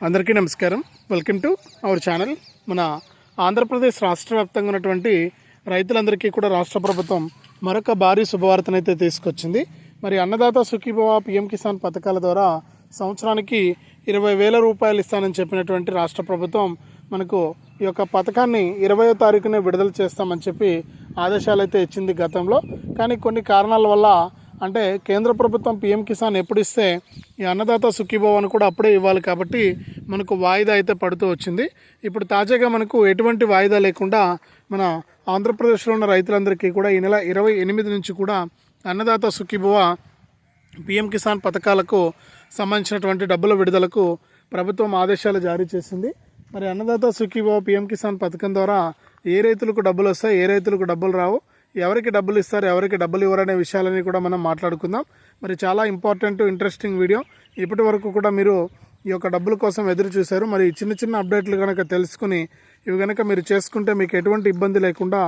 అందరికీ నమస్కారం. Welcome to our channel మన ఆంధ్రప్రదేశ్ రాష్ట్ర వ్యాప్తంగా ఉన్నటువంటి రైతులందరికీ కూడా రాష్ట్ర ప్రభుత్వం మరొక భారీ శుభవార్తనైతే తీసుకొచ్చింది. మరి అన్నదాత సుఖీభవ పిఎం కిసాన్ పథకాల ద్వారా సంవత్సరానికి ఇరవై వేల రూపాయలు ఇస్తానని చెప్పినటువంటి రాష్ట్ర ప్రభుత్వం మనకు ఈ యొక్క పథకాన్ని ఇరవయో తారీఖునే విడుదల చేస్తామని చెప్పి ఆదేశాలు అయితే ఇచ్చింది గతంలో. కానీ కొన్ని కారణాల వల్ల అంటే కేంద్ర ప్రభుత్వం పిఎం కిసాన్ ఎప్పుడు ఇస్తే ఈ అన్నదాత సుఖీభవన్ కూడా అప్పుడే ఇవ్వాలి కాబట్టి మనకు వాయిదా అయితే పడుతూ వచ్చింది. ఇప్పుడు తాజాగా మనకు ఎటువంటి వాయిదా లేకుండా మన ఆంధ్రప్రదేశ్లో ఉన్న రైతులందరికీ కూడా ఈ నెల ఇరవై ఎనిమిది నుంచి కూడా అన్నదాత సుఖీభవ పిఎం కిసాన్ పథకాలకు సంబంధించినటువంటి డబ్బుల విడుదలకు ప్రభుత్వం ఆదేశాలు జారీ చేసింది. మరి అన్నదాత సుఖీభవ పిఎం కిసాన్ పథకం ద్వారా ఏ రైతులకు డబ్బులు వస్తాయి ఏ రైతులకు డబ్బులు రావు ఎవరికి డబ్బులు ఇస్తారు ఎవరికి డబ్బులు ఇవ్వరనే విషయాలని కూడా మనం మాట్లాడుకుందాం. మరి చాలా ఇంపార్టెంట్ ఇంట్రెస్టింగ్ వీడియో. ఇప్పటి వరకు కూడా మీరు ఈ యొక్క డబ్బుల కోసం ఎదురు చూశారు. మరి ఈ చిన్న చిన్న అప్డేట్లు కనుక తెలుసుకుని ఇవి కనుక మీరు చేసుకుంటే మీకు ఎటువంటి ఇబ్బంది లేకుండా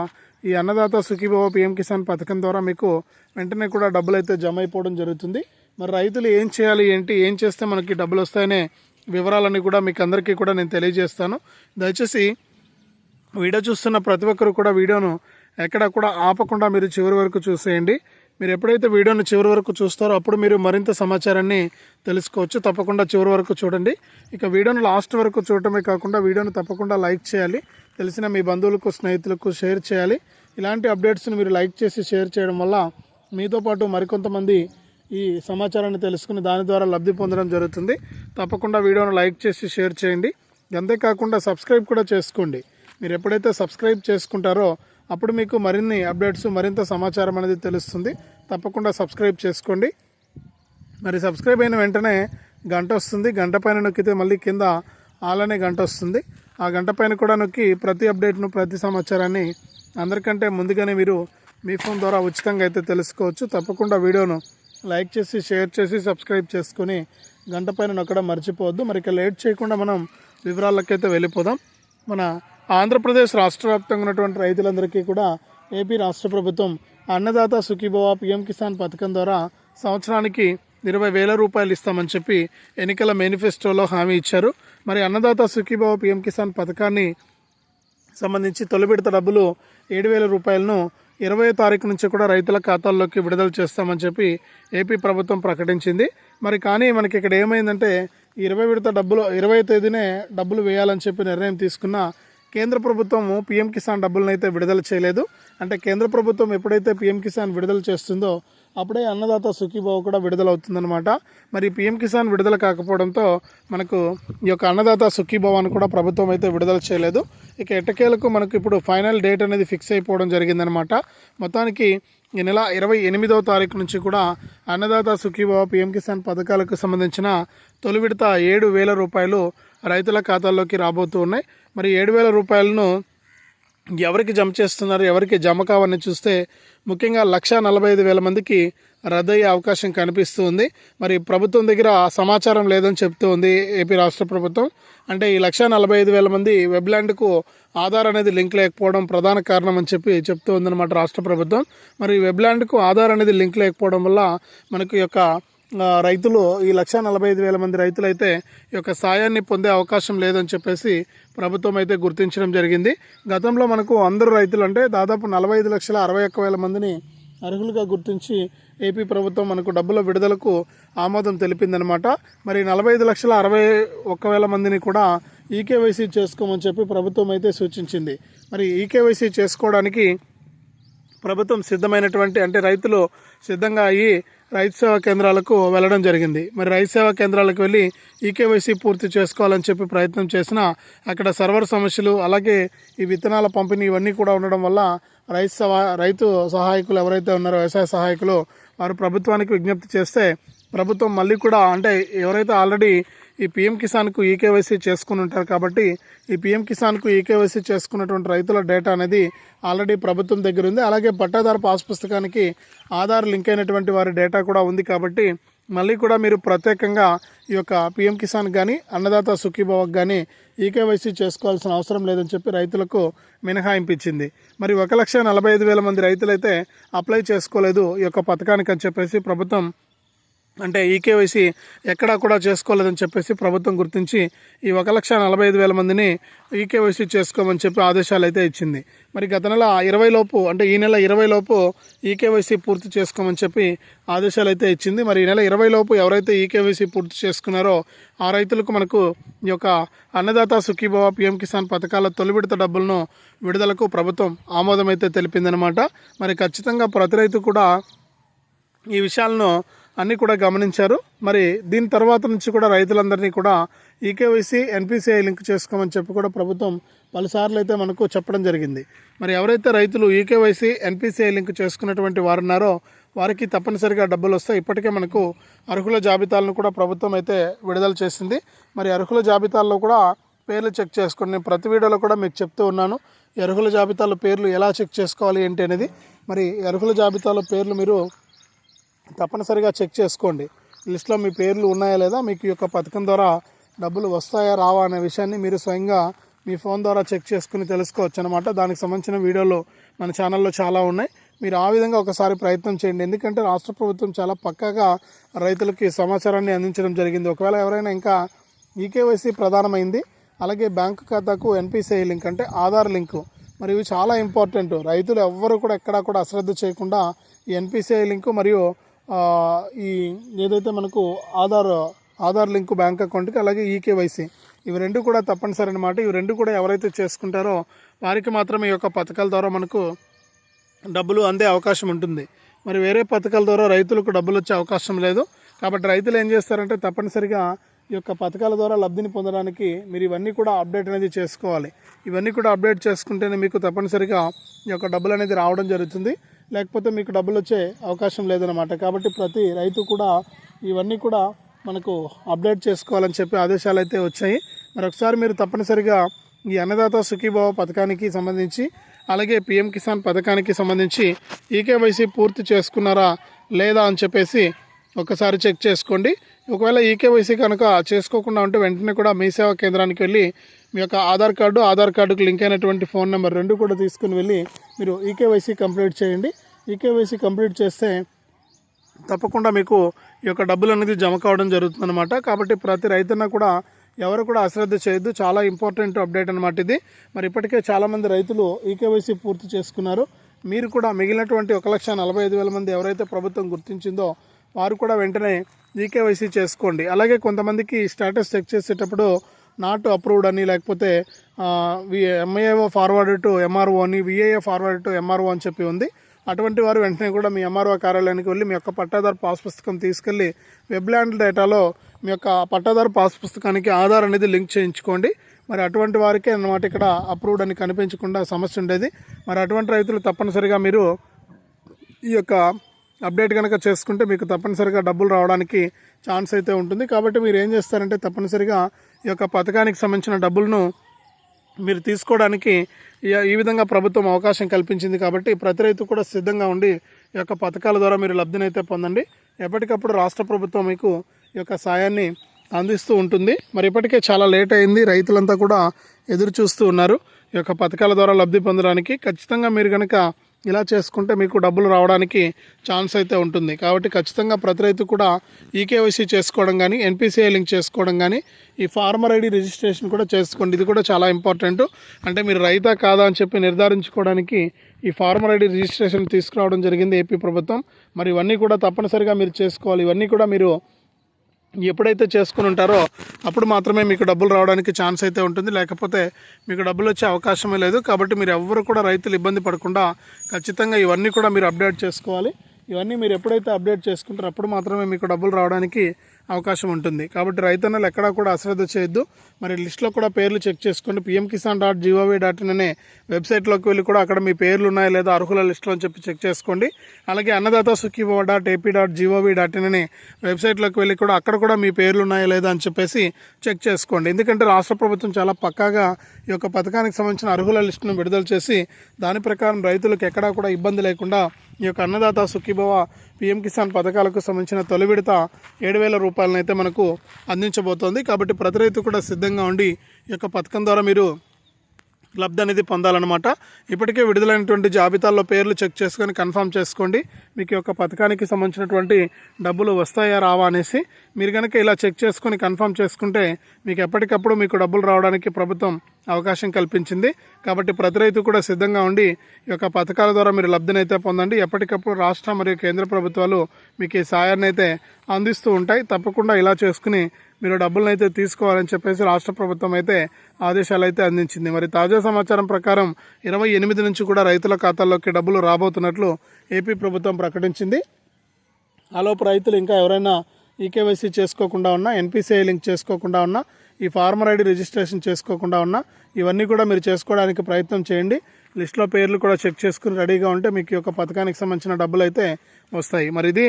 ఈ అన్నదాత సుఖీభవ పిఎం కిసాన్ పథకం ద్వారా మీకు వెంటనే కూడా డబ్బులు అయితే జమ అయిపోవడం జరుగుతుంది. మరి రైతులు ఏం చేయాలి ఏంటి ఏం చేస్తే మనకి డబ్బులు వస్తాయనే వివరాలన్నీ కూడా మీకు అందరికీ కూడా నేను తెలియజేస్తాను. దయచేసి వీడియో చూస్తున్న ప్రతి ఒక్కరు కూడా వీడియోను ఎక్కడ కూడా ఆపకుండా మీరు చివరి వరకు చూసేయండి. మీరు ఎప్పుడైతే వీడియోని చివరి వరకు చూస్తారో అప్పుడు మీరు మరింత సమాచారాన్ని తెలుసుకోవచ్చు. తప్పకుండా చివరి వరకు చూడండి. ఇక వీడియోను లాస్ట్ వరకు చూడటమే కాకుండా వీడియోను తప్పకుండా లైక్ చేయాలి. తెలిసిన మీ బంధువులకు స్నేహితులకు షేర్ చేయాలి. ఇలాంటి అప్డేట్స్ని మీరు లైక్ చేసి షేర్ చేయడం వల్ల మీతో పాటు మరికొంతమంది ఈ సమాచారాన్ని తెలుసుకుని దాని ద్వారా లబ్ధి పొందడం జరుగుతుంది. తప్పకుండా వీడియోను లైక్ చేసి షేర్ చేయండి. అంతేకాకుండా సబ్స్క్రైబ్ కూడా చేసుకోండి. మీరు ఎప్పుడైతే సబ్స్క్రైబ్ చేసుకుంటారో అప్పుడు మీకు మరిన్ని అప్డేట్స్ మరింత సమాచారం అనేది తెలుస్తుంది. తప్పకుండా సబ్స్క్రైబ్ చేసుకోండి. మరి సబ్స్క్రైబ్ అయిన వెంటనే గంట వస్తుంది. గంట పైన నొక్కితే మళ్ళీ కింద అలానే గంట వస్తుంది. ఆ గంట పైన కూడా నొక్కి ప్రతి అప్డేట్ను ప్రతి సమాచారాన్ని అందరికంటే ముందుగానే మీరు మీ ఫోన్ ద్వారా ఉచితంగా అయితే తెలుసుకోవచ్చు. తప్పకుండా వీడియోను లైక్ చేసి షేర్ చేసి సబ్స్క్రైబ్ చేసుకొని గంట పైన నొక్కడం మర్చిపోవద్దు. మరి ఇక లేట్ చేయకుండా మనం వివరాలకైతే వెళ్ళిపోదాం. మన ఆంధ్రప్రదేశ్ రాష్ట్ర వ్యాప్తంగా ఉన్నటువంటి రైతులందరికీ కూడా ఏపీ రాష్ట్ర ప్రభుత్వం అన్నదాత సుఖీభవ పిఎం కిసాన్ పథకం ద్వారా సంవత్సరానికి ఇరవై వేల రూపాయలు ఇస్తామని చెప్పి ఎన్నికల మేనిఫెస్టోలో హామీ ఇచ్చారు. మరి అన్నదాత సుఖీభవ పిఎం కిసాన్ పథకాన్ని సంబంధించి తొలి విడత డబ్బులు ఏడు వేల రూపాయలను ఇరవై తారీఖు నుంచి కూడా రైతుల ఖాతాల్లోకి విడుదల చేస్తామని చెప్పి ఏపీ ప్రభుత్వం ప్రకటించింది. మరి కానీ మనకి ఇక్కడ ఏమైందంటే ఇరవై విడత డబ్బులు ఇరవై తేదీనే డబ్బులు వేయాలని చెప్పి నిర్ణయం తీసుకున్న కేంద్ర ప్రభుత్వము పీఎం కిసాన్ డబ్బులను అయితే విడుదల చేయలేదు. అంటే కేంద్ర ప్రభుత్వం ఎప్పుడైతే పీఎం కిసాన్ విడుదల చేస్తుందో అప్పుడే అన్నదాత సుఖీభావ కూడా విడుదలవుతుందన్నమాట. మరి పీఎం కిసాన్ విడుదల కాకపోవడంతో మనకు ఈ యొక్క అన్నదాత సుఖీభావాన్ని కూడా ప్రభుత్వం అయితే విడుదల చేయలేదు. ఇక ఎట్టకేలకు మనకు ఇప్పుడు ఫైనల్ డేట్ అనేది ఫిక్స్ అయిపోవడం జరిగిందనమాట మొత్తానికి ఈ నెల ఇరవై ఎనిమిదవ తారీఖు నుంచి కూడా అన్నదాత సుఖీభావ పీఎం కిసాన్ పథకాలకు సంబంధించిన తొలి విడత ఏడు వేల రూపాయలు రైతుల ఖాతాల్లోకి రాబోతూ ఉన్నాయి. మరి ఏడు వేల రూపాయలను ఎవరికి జమ చేస్తున్నారు ఎవరికి జమ కావని చూస్తే ముఖ్యంగా లక్ష నలభై ఐదు వేల మందికి రద్దయ్యే అవకాశం కనిపిస్తూ ఉంది. మరి ప్రభుత్వం దగ్గర సమాచారం లేదని చెప్తూ ఉంది ఏపీ రాష్ట్ర ప్రభుత్వం. అంటే ఈ లక్ష నలభై ఐదు వేల మంది వెబ్లాండ్కు ఆధార్ అనేది లింక్ లేకపోవడం ప్రధాన కారణం అని చెప్పి చెప్తూ ఉందన్నమాట రాష్ట్ర ప్రభుత్వం. మరి వెబ్లాండ్కు ఆధార్ అనేది లింక్ లేకపోవడం వల్ల మనకు యొక్క రైతులు ఈ లక్ష నలభై ఐదు వేల మంది రైతులు అయితే ఈ యొక్క సాయాన్ని పొందే అవకాశం లేదని చెప్పేసి ప్రభుత్వం అయితే గుర్తించడం జరిగింది. గతంలో మనకు అందరు రైతులు అంటే దాదాపు నలభై ఐదు లక్షల అరవై ఒక్క వేల మందిని అర్హులుగా గుర్తించి ఏపీ ప్రభుత్వం మనకు డబ్బుల విడుదలకు ఆమోదం తెలిపిందనమాట మరి నలభై ఐదు లక్షల అరవై ఒక్క వేల మందిని కూడా ఈకేవైసీ చేసుకోమని చెప్పి ప్రభుత్వం అయితే సూచించింది. మరి ఈకేవైసీ చేసుకోవడానికి ప్రభుత్వం సిద్ధమైనటువంటి అంటే రైతులు సిద్ధంగా అయ్యి రైతు సేవా కేంద్రాలకు వెళ్ళడం జరిగింది. మరి రైతు సేవా కేంద్రాలకు వెళ్ళి ఈకేవైసీ పూర్తి చేసుకోవాలని చెప్పి ప్రయత్నం చేసినా అక్కడ సర్వర్ సమస్యలు అలాగే ఈ విత్తనాల పంపిణీ ఇవన్నీ కూడా ఉండడం వల్ల రైతు సవా రైతు సహాయకులు ఎవరైతే ఉన్నారో వ్యవసాయ సహాయకులు వారు ప్రభుత్వానికి విజ్ఞప్తి చేస్తే ప్రభుత్వం మళ్ళీ కూడా అంటే ఎవరైతే ఆల్రెడీ ఈ పిఎం కిసాన్కు ఈకేవైసీ చేసుకుని ఉంటారు కాబట్టి ఈ పిఎం కిసాన్కు ఈకేవైసీ చేసుకున్నటువంటి రైతుల డేటా అనేది ఆల్రెడీ ప్రభుత్వం దగ్గర ఉంది. అలాగే పట్టాదారు పాస్ పుస్తకానికి ఆధార్ లింక్ అయినటువంటి వారి డేటా కూడా ఉంది కాబట్టి మళ్ళీ కూడా మీరు ప్రత్యేకంగా ఈ యొక్క పిఎం కిసాన్ కానీ అన్నదాత సుఖీభావకు కానీ ఈకేవైసీ చేసుకోవాల్సిన అవసరం లేదని చెప్పి రైతులకు మినహాయింపించింది. మరి ఒక లక్ష నలభై ఐదు వేల మంది రైతులైతే అప్లై చేసుకోలేదు ఈ యొక్క పథకానికి అని చెప్పేసి ప్రభుత్వం అంటే ఈకేవైసీ ఎక్కడా కూడా చేసుకోలేదని చెప్పేసి ప్రభుత్వం గుర్తించి ఈ ఒక లక్ష నలభై ఐదు వేల మందిని ఈకేవైసీ చేసుకోమని చెప్పి ఆదేశాలు అయితే ఇచ్చింది. మరి గత నెల ఇరవై లోపు అంటే ఈ నెల ఇరవై లోపు ఈకేవైసీ పూర్తి చేసుకోమని చెప్పి ఆదేశాలు అయితే ఇచ్చింది. మరి ఈ నెల ఇరవై లోపు ఎవరైతే ఈకేవైసీ పూర్తి చేసుకున్నారో ఆ రైతులకు మనకు ఈ యొక్క అన్నదాత సుఖీభవ పిఎం కిసాన్ పథకాల తొలి విడత డబ్బులను విడుదలకు ప్రభుత్వం ఆమోదం అయితే తెలిపిందనమాట మరి ఖచ్చితంగా ప్రతి రైతు కూడా ఈ విషయాలను అన్నీ కూడా గమనించారు. మరి దీని తర్వాత నుంచి కూడా రైతులందరినీ కూడా ఈకేవైసీ ఎన్పిసిఐ లింక్ చేసుకోమని చెప్పి కూడా ప్రభుత్వం పలుసార్లు అయితే మనకు చెప్పడం జరిగింది. మరి ఎవరైతే రైతులు ఈకేవైసీ ఎన్పిసిఐ లింక్ చేసుకున్నటువంటి వారు ఉన్నారో వారికి తప్పనిసరిగా డబ్బులు వస్తాయి. ఇప్పటికే మనకు అర్హుల జాబితాలను కూడా ప్రభుత్వం అయితే విడుదల చేసింది. మరి అర్హుల జాబితాల్లో కూడా పేర్లు చెక్ చేసుకోండి నేను ప్రతి వీడియోలో కూడా మీకు చెప్తూ ఉన్నాను. అర్హుల జాబితాలో పేర్లు ఎలా చెక్ చేసుకోవాలి ఏంటి అనేది. మరి అర్హుల జాబితాలో పేర్లు మీరు తప్పనిసరిగా చెక్ చేసుకోండి. లిస్ట్లో మీ పేర్లు ఉన్నాయా లేదా మీకు యొక్క పథకం ద్వారా డబ్బులు వస్తాయా రావా అనే విషయాన్ని మీరు స్వయంగా మీ ఫోన్ ద్వారా చెక్ చేసుకుని తెలుసుకోవచ్చు అనమాట దానికి సంబంధించిన వీడియోలు మన ఛానల్లో చాలా ఉన్నాయి. మీరు ఆ విధంగా ఒకసారి ప్రయత్నం చేయండి. ఎందుకంటే రాష్ట్ర ప్రభుత్వం చాలా పక్కాగా రైతులకి సమాచారాన్ని అందించడం జరిగింది. ఒకవేళ ఎవరైనా ఇంకా ఈకేవైసీ ప్రధానమైంది అలాగే బ్యాంకు ఖాతాకు ఎన్పిసిఐ లింక్ అంటే ఆధార్ లింకు మరి ఇవి చాలా ఇంపార్టెంట్. రైతులు ఎవ్వరు కూడా ఎక్కడా కూడా అశ్రద్ధ చేయకుండా ఈ ఎన్పిసిఐ లింకు మరియు ఈ ఏదైతే మనకు ఆధార్ ఆధార్ లింక్ బ్యాంక్ అకౌంట్కి అలాగే ఈకేవైసీ ఇవి రెండు కూడా తప్పనిసరి అనమాట ఇవి రెండు కూడా ఎవరైతే చేసుకుంటారో వారికి మాత్రమే ఈ యొక్క పథకాల ద్వారా మనకు డబ్బులు అందే అవకాశం ఉంటుంది. మరి వేరే పథకాల ద్వారా రైతులకు డబ్బులు వచ్చే అవకాశం లేదు. కాబట్టి రైతులు ఏం చేస్తారంటే తప్పనిసరిగా ఈ యొక్క పథకాల ద్వారా లబ్ధిని పొందడానికి మీరు ఇవన్నీ కూడా అప్డేట్ అనేది చేసుకోవాలి. ఇవన్నీ కూడా అప్డేట్ చేసుకుంటేనే మీకు తప్పనిసరిగా ఈ యొక్క డబ్బులు అనేది రావడం జరుగుతుంది. లేకపోతే మీకు డబ్బులు వచ్చే అవకాశం లేదనమాట కాబట్టి ప్రతి రైతు కూడా ఇవన్నీ కూడా మనకు అప్డేట్ చేసుకోవాలని చెప్పి ఆదేశాలు అయితే వచ్చాయి. మరొకసారి మీరు తప్పనిసరిగా ఈ అన్నదాత సుఖీభావ పథకానికి సంబంధించి అలాగే పిఎం కిసాన్ పథకానికి సంబంధించి ఈకేవైసీ పూర్తి చేసుకున్నారా లేదా అని చెప్పేసి ఒకసారి చెక్ చేసుకోండి. ఒకవేళ ఈకేవైసీ కనుక చేసుకోకుండా ఉంటే వెంటనే కూడా మీ సేవా కేంద్రానికి వెళ్ళి మీ యొక్క ఆధార్ కార్డు ఆధార్ కార్డుకు లింక్ అయినటువంటి ఫోన్ నెంబర్ రెండు కూడా తీసుకుని వెళ్ళి మీరు ఈకేవైసీ కంప్లీట్ చేయండి. ఈకేవైసీ కంప్లీట్ చేస్తే తప్పకుండా మీకు ఈ యొక్క డబ్బులు అనేది జమ కావడం జరుగుతుందన్నమాట. కాబట్టి ప్రతి రైతున్న కూడా ఎవరు కూడా అశ్రద్ధ చేయొద్దు. చాలా ఇంపార్టెంట్ అప్డేట్ అనమాట ఇది. మరి ఇప్పటికే చాలామంది రైతులు ఈకేవైసీ పూర్తి చేసుకున్నారు. మీరు కూడా మిగిలినటువంటి ఒక లక్ష నలభై ఐదు వేల మంది ఎవరైతే ప్రభుత్వం గుర్తించిందో వారు కూడా వెంటనే జీకేవైసీ చేసుకోండి. అలాగే కొంతమందికి స్టేటస్ చెక్ చేసేటప్పుడు నాట్ అప్రూవ్డ్ అని లేకపోతే ఎంఐఏఓ ఫార్వర్డ్ టు ఎంఆర్ఓ అని విఏఏ ఫార్వర్డ్ టు ఎంఆర్ఓ అని చెప్పి ఉంది. అటువంటి వారు వెంటనే కూడా మీ ఎంఆర్ఓ కార్యాలయానికి వెళ్ళి మీ యొక్క పట్టాదారు పాస్ పుస్తకం తీసుకెళ్ళి వెబ్లాండ్ డేటాలో మీ యొక్క పట్టాదారు పాస్ పుస్తకానికి ఆధార్ అనేది లింక్ చేయించుకోండి. మరి అటువంటి వారికే అన్నమాట ఇక్కడ అప్రూవ్డ్ అని కనిపించకుండా సమస్య ఉండేది. మరి అటువంటి రైతులు తప్పనిసరిగా మీరు ఈ యొక్క అప్డేట్ కనుక చేసుకుంటే మీకు తప్పనిసరిగా డబ్బులు రావడానికి ఛాన్స్ అయితే ఉంటుంది. కాబట్టి మీరు ఏం చేస్తారంటే తప్పనిసరిగా ఈ యొక్క పథకానికి సంబంధించిన డబ్బులను మీరు తీసుకోవడానికి ఈ- ఈ విధంగా ప్రభుత్వం అవకాశం కల్పించింది. కాబట్టి ప్రతి రైతు కూడా సిద్ధంగా ఉండి ఈ యొక్క పథకాల ద్వారా మీరు లబ్ధినైతే పొందండి. ఎప్పటికప్పుడు రాష్ట్ర ప్రభుత్వం మీకు ఈ యొక్క సాయాన్ని అందిస్తూ ఉంటుంది. మరి ఇప్పటికే చాలా లేట్ అయింది. రైతులంతా కూడా ఎదురు చూస్తూ ఉన్నారు. ఈ యొక్క పథకాల ద్వారా లబ్ధి పొందడానికి. ఖచ్చితంగా మీరు కనుక ఇలా చేసుకుంటే మీకు డబ్బులు రావడానికి ఛాన్స్ అయితే ఉంటుంది. కాబట్టి ఖచ్చితంగా ప్రతి రైతు కూడా ఈకేవైసీ చేసుకోవడం కానీ ఎన్పిసిఐ లింక్ చేసుకోవడం కానీ ఈ ఫార్మర్ ఐడి రిజిస్ట్రేషన్ కూడా చేసుకోండి. ఇది కూడా చాలా ఇంపార్టెంట్. అంటే మీరు రైతా కాదా అని చెప్పి నిర్ధారించుకోవడానికి ఈ ఫార్మర్ ఐడి రిజిస్ట్రేషన్ తీసుకురావడం జరిగింది ఏపీ ప్రభుత్వం. మరి ఇవన్నీ కూడా తప్పనిసరిగా మీరు చేసుకోవాలి. ఇవన్నీ కూడా మీరు ఎప్పుడైతే చేసుకుని ఉంటారో అప్పుడు మాత్రమే మీకు డబ్బులు రావడానికి ఛాన్స్ అయితే ఉంటుంది. లేకపోతే మీకు డబ్బులు వచ్చే అవకాశమే లేదు. కాబట్టి మీరు ఎవ్వరు కూడా రైతులు ఇబ్బంది పడకుండా ఖచ్చితంగా ఇవన్నీ కూడా మీరు అప్డేట్ చేసుకోవాలి. ఇవన్నీ మీరు ఎప్పుడైతే అప్డేట్ చేసుకుంటారో అప్పుడు మాత్రమే మీకు డబ్బులు రావడానికి అవకాశం ఉంటుంది. కాబట్టి రైతన్నలు ఎక్కడా కూడా అశ్రద్ధ చేయొద్దు. మరి లిస్ట్లో కూడా పేర్లు చెక్ చేసుకోండి. PM Kisan dot GOV dot in అనే వెబ్సైట్లోకి వెళ్ళి కూడా అక్కడ మీ పేర్లు ఉన్నాయా లేదా అర్హుల లిస్టులో అని చెప్పి చెక్ చేసుకోండి. అలాగే Annadata Sukhibhava dot AP dot GOV dot in అనే వెబ్సైట్లోకి వెళ్ళి కూడా అక్కడ కూడా మీ పేర్లు ఉన్నాయా లేదా అని చెప్పేసి చెక్ చేసుకోండి. ఎందుకంటే రాష్ట్ర ప్రభుత్వం చాలా పక్కాగా ఈ యొక్క పథకానికి సంబంధించిన అర్హుల లిస్టును విడుదల చేసి దాని ప్రకారం రైతులకు ఎక్కడా కూడా ఇబ్బంది లేకుండా ఈ యొక్క అన్నదాత సుఖీభవ పిఎం కిసాన్ పథకాలకు సంబంధించిన తొలి విడత ఏడు వేల రూపాయలను అయితే మనకు అందించబోతోంది. కాబట్టి ప్రతి రైతు కూడా సిద్ధంగా ఉండి ఈ యొక్క పథకం ద్వారా మీరు లబ్ధి అనేది పొందాలన్నమాట. ఇప్పటికే విడుదలైనటువంటి జాబితాల్లో పేర్లు చెక్ చేసుకొని కన్ఫర్మ్ చేసుకోండి. మీకు యొక్క పథకానికి సంబంధించినటువంటి డబ్బులు వస్తాయా రావా అనేసి మీరు కనుక ఇలా చెక్ చేసుకొని కన్ఫర్మ్ చేసుకుంటే మీకు ఎప్పటికప్పుడు మీకు డబ్బులు రావడానికి ప్రభుత్వం అవకాశం కల్పించింది. కాబట్టి ప్రతి రైతు కూడా సిద్ధంగా ఉండి ఈ యొక్క పథకాల ద్వారా మీరు లబ్ధిని అయితే పొందండి. ఎప్పటికప్పుడు రాష్ట్ర మరియు కేంద్ర ప్రభుత్వాలు మీకు ఈ సాయాన్ని అయితే అందిస్తూ ఉంటాయి. తప్పకుండా ఇలా చేసుకుని మీరు డబ్బులను అయితే తీసుకోవాలని చెప్పేసి రాష్ట్ర ప్రభుత్వం అయితే ఆదేశాలు అయితే అందించింది. మరి తాజా సమాచారం ప్రకారం ఇరవై ఎనిమిది నుంచి కూడా రైతుల ఖాతాల్లోకి డబ్బులు రాబోతున్నట్లు ఏపీ ప్రభుత్వం ప్రకటించింది. ఆలోపు రైతులు ఇంకా ఎవరైనా ఈకేవైసీ చేసుకోకుండా ఉన్నా ఎన్పిసిఐ లింక్ చేసుకోకుండా ఉన్నా ఈ ఫార్మర్ ఐడి రిజిస్ట్రేషన్ చేసుకోకుండా ఉన్నా ఇవన్నీ కూడా మీరు చేసుకోవడానికి ప్రయత్నం చేయండి. లిస్ట్లో పేర్లు కూడా చెక్ చేసుకుని రెడీగా ఉంటే మీకు ఈ యొక్క పథకానికి సంబంధించిన డబ్బులు అయితే వస్తాయి. మరి ఇది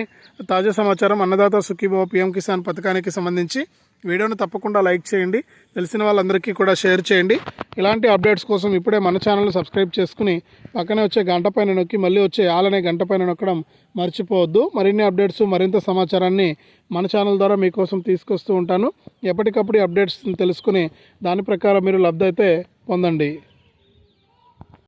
తాజా సమాచారం. అన్నదాత సుఖీభావ పిఎం కిసాన్ పథకానికి సంబంధించి వీడియోను తప్పకుండా లైక్ చేయండి. తెలిసిన వాళ్ళందరికీ కూడా షేర్ చేయండి. ఇలాంటి అప్డేట్స్ కోసం ఇప్పుడే మన ఛానల్ సబ్స్క్రైబ్ చేసుకుని పక్కనే వచ్చే గంట పైన నొక్కి మళ్ళీ వచ్చే ఆలనే గంట పైన నొక్కడం మర్చిపోవద్దు. మరిన్ని అప్డేట్స్ మరింత సమాచారాన్ని మన ఛానల్ ద్వారా మీకోసం తీసుకొస్తూ ఉంటాను. ఎప్పటికప్పుడు అప్డేట్స్ తెలుసుకుని దాని ప్రకారం మీరు లబ్ధి అయితే పొందండి.